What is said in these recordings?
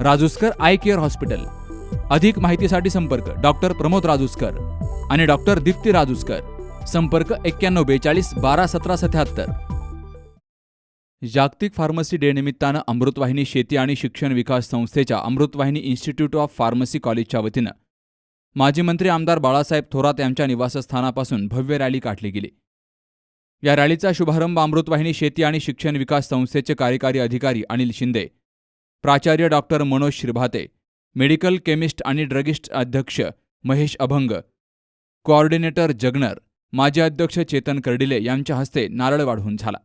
Rajuskar eye care hospital. अधिक माहितीसाठी संपर्क डॉक्टर प्रमोद राजूस्कर आणि डॉक्टर दीप्ती राजूस्कर. संपर्क एक्क्याण्णव बेचाळीस बारा सतरा सत्याहत्तर. जागतिक फार्मसी डे निमित्तानं अमृतवाहिनी शेती आणि शिक्षण विकास संस्थेच्या अमृतवाहिनी इन्स्टिट्यूट ऑफ फार्मसी कॉलेजच्या वतीनं माजी मंत्री आमदार बाळासाहेब थोरात यांच्या निवासस्थानापासून भव्य रॅली काढली गेली. या रॅलीचा शुभारंभ अमृतवाहिनी शेती आणि शिक्षण विकास संस्थेचे कार्यकारी अधिकारी अनिल शिंदे प्राचार्य doctor Manoj Shribhate medical chemist आणि ड्रगिस्ट अध्यक्ष महेश अभंग कोऑर्डिनेटर जगनर माजी अध्यक्ष चेतन कर्डिले यांच्या हस्ते नारळ वाढून झाला.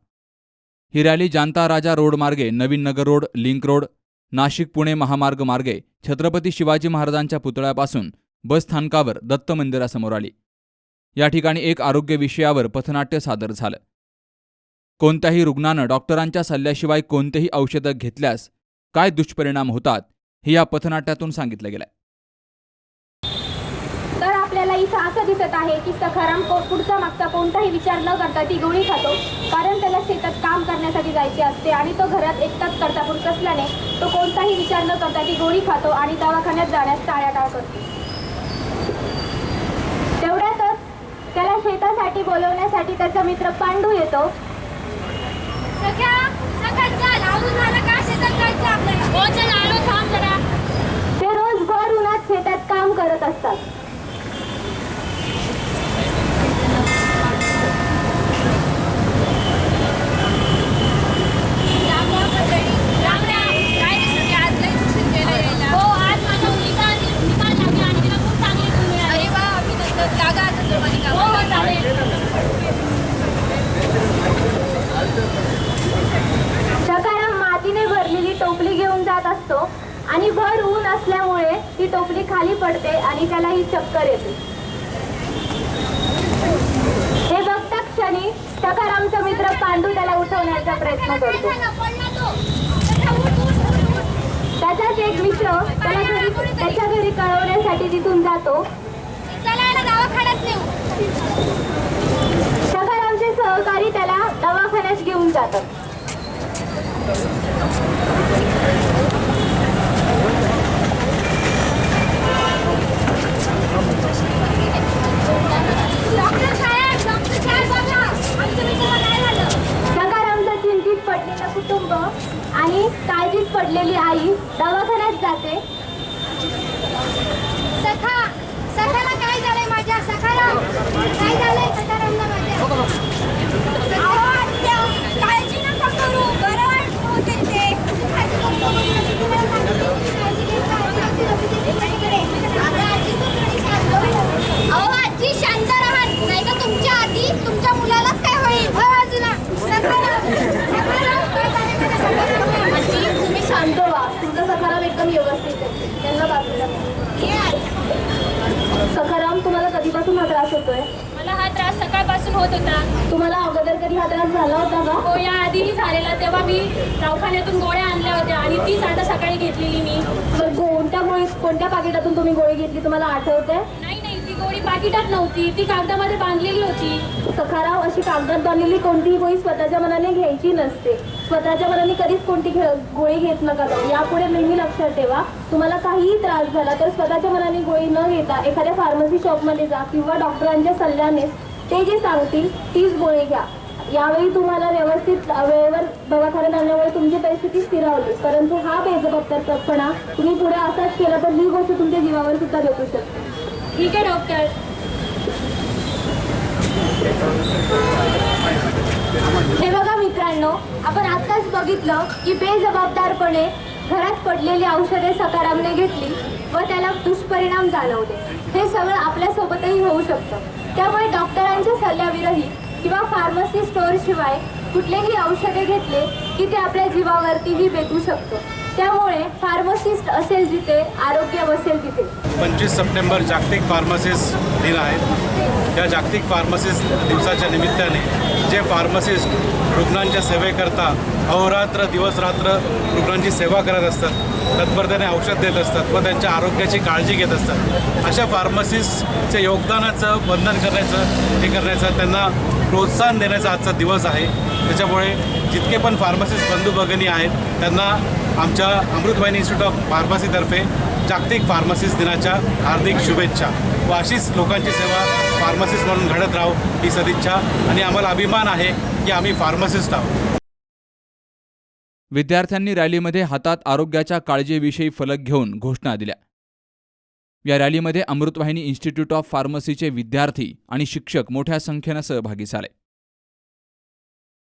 ही रॅली जांता राजा रोड मार्गे Navin Nagar road link road Nashik Pune महामार्ग मार्गे छत्रपती शिवाजी महाराजांच्या पुतळ्यापासून बस स्थानकावर दत्त मंदिरासमोर आली. या ठिकाणी एक आरोग्य विषयावर पथनाट्य सादर झालं. कोणत्याही रुग्णानं डॉक्टरांच्या सल्ल्याशिवाय कोणतेही औषधं घेतल्यास काय दुष्परिणाम होतात हे या पथनाट्यातून सांगितलं गेलंय. तर आपल्याला इथं असं दिसत आहे की सखाराम को पुढचा मागचा कोणताही विचार न करता ती गोळी खातो कारण त्याला शेतात काम करण्यासाठी जायचे असते आणि तो घरात एकटाच करता पुरुष असल्याने तो कोणताही विचार न करता ती गोळी खातो आणि दवाखान्यात जाण्यास टाळ्याटाळ करतो. तेवढ्यातच त्याला शेतासाठी बोलवण्यासाठी त्याचा मित्र पांडू येतो. सगळ्या सगळ्यात चाल आवरून झालं का शेतात जायचं आपल्याला हो चल आलो थांब जरा ते रोज भर उन्हात शेतात काम करत असतात राम राम मंडळी राम राम काय रे सगळे आज लई उशीर केला यायला हो आज माझ्या मुलीचा निकाल लागला आणि तिला खूप चांगली गुण मिळाले अरे वा अभिनंदन लागा आता सर्वांनी का हो चालेल सकाराम मातीने भरलेली टोपली घेऊन जात असतो आणि भर ऊन असल्यामुळे ती खाली पडते आणि त्याला ही चक्कर येते. हे बघता क्षणी सकारामचा मित्र पांडू त्याला उठवण्याचा प्रयत्न करतो. त्याचाच एक मित्र त्याला घरी त्याच्या घरी कळवण्यासाठी तिथून जातो. सकारामचे सहकारी त्याला दवाखान्यात घेऊन जातात डॉक्टर साहेब डॉक्टर साहेब बघा आमच्या मित्राला काय झालं सकारामचं चिंतित पडलेलं कुटुंब आणि काळजीत पडलेली आई दवाखान्यात जाते. सखा सखाला काय झालंय माझ्या? सखाला? काय झालंय? सखारामला माझ्या अहो, आत्या, काळजी नका करू बरं वाट होते ते काळजी नको करू. मी तुम्हाला सांगितलं, काळजी घेत जा. आजी लक्ष देते सगळीकडे. आता आजी तू थोडी शांत व्हा. अहो आजी शांत राहा नाही तर तुमच्या आधी तुमच्या मुलालाच काय होईल हो बाजूला सखाराम सखाराम काय झालंय माझ्या सखारामला? आजी तुम्ही शांत व्हा तुमचा सखाराम एकदम व्यवस्थित आहे त्यांना बाजूला घ्या. ये आजी. सखाराम तुम्हाला कधीपासून हा त्रास होतोय? मला हा त्रास सकाळपासून होत होता. तुम्हाला अगोदर कधी हा त्रास झाला होता का? हो या आधीही झालेला. तेव्हा मी दवाखान्यातून गोळ्या आणल्या होत्या आणि तीच आता सकाळी घेतलेली मी. मग कोणत्या गोळी कोणत्या पाकिटातून तुम्ही गोळी घेतली? तुम्हाला आठवते गोळी पाकिटात नव्हती ती कागदामध्ये बांधलेली होती. सखाराव अशी कागदात बांधलेली कोणतीही गोळी स्वतःच्या मनाने घ्यायची नसते. स्वतःच्या मनाने कधीच कोणती घे- गोळी घेत नका. यापुढे नेहमी लक्षात ठेवा तुम्हाला काहीही त्रास झाला तर स्वतःच्या मनाने गोळी न घेता एखाद्या फार्मसी शॉपमध्ये जा किंवा डॉक्टरांच्या सल्ल्याने ते जे सांगतील तीच गोळी घ्या. यावेळी तुम्हाला व्यवस्थित वेळेवर दवाखान्यात आणल्यामुळे तुमची परिस्थिती स्थिरावली परंतु हा बेजबाबदारपणा तुम्ही पुढे असाच केला तर ही गोष्ट तुमच्या जीवावर सुद्धा भेटू शकते. ठीक आहे डॉक्टर. हे बघा मित्रांनो आपण आत्ताच बघितलं की बेजबाबदारपणे घरात पडलेली औषधे सकारामने घेतली व त्याला दुष्परिणाम जाणवले. हे सगळं आपल्यासोबतही होऊ शकतं. त्यामुळे डॉक्टरांच्या सल्ल्याविरहित किंवा फार्मसी स्टोअरशिवाय कुठलेही औषधे घेतले की ते आपल्या जीवावरतीही बेतू शकतो. फार्मासिस्ट असेल जिथे आरोग्य असेल तिथे. पंचवीस सप्टेंबर जागतिक फार्मासिस्ट दिन आहे. त्या जागतिक फार्मासिस्ट दिवसाच्या निमित्ताने जे फार्मासिस्ट रुग्णांच्या सेवेकरता अहोरात्र दिवस रात्र रुग्णांची सेवा करत असतात तत्परतेने औषध देत असतात व त्यांच्या आरोग्याची काळजी घेत असतात अशा फार्मसिस्टच्या योगदानाचं वंदन करण्याचं हे करण्याचं त्यांना प्रोत्साहन देण्याचा आजचा दिवस आहे. त्याच्यामुळे जितके पण फार्मसिस्ट बंधू भगिनी आहेत त्यांना आमच्या अमृतवाहिनी इन्स्टिट्यूट ऑफ फार्मसीतर्फे जागतिक फार्मसिस्ट दिनाच्या हार्दिक शुभेच्छा व अशीच लोकांची सेवा फार्मसिस्ट म्हणून घडत राहू ही सदिच्छा. आणि आम्हाला अभिमान आहे की आम्ही फार्मसिस्ट आहोत. विद्यार्थ्यांनी रॅलीमध्ये हातात आरोग्याच्या काळजीविषयी फलक घेऊन घोषणा दिल्या. या रॅलीमध्ये अमृतवाहिनी इन्स्टिट्यूट ऑफ फार्मसीचे विद्यार्थी आणि शिक्षक मोठ्या संख्येनं सहभागी झाले.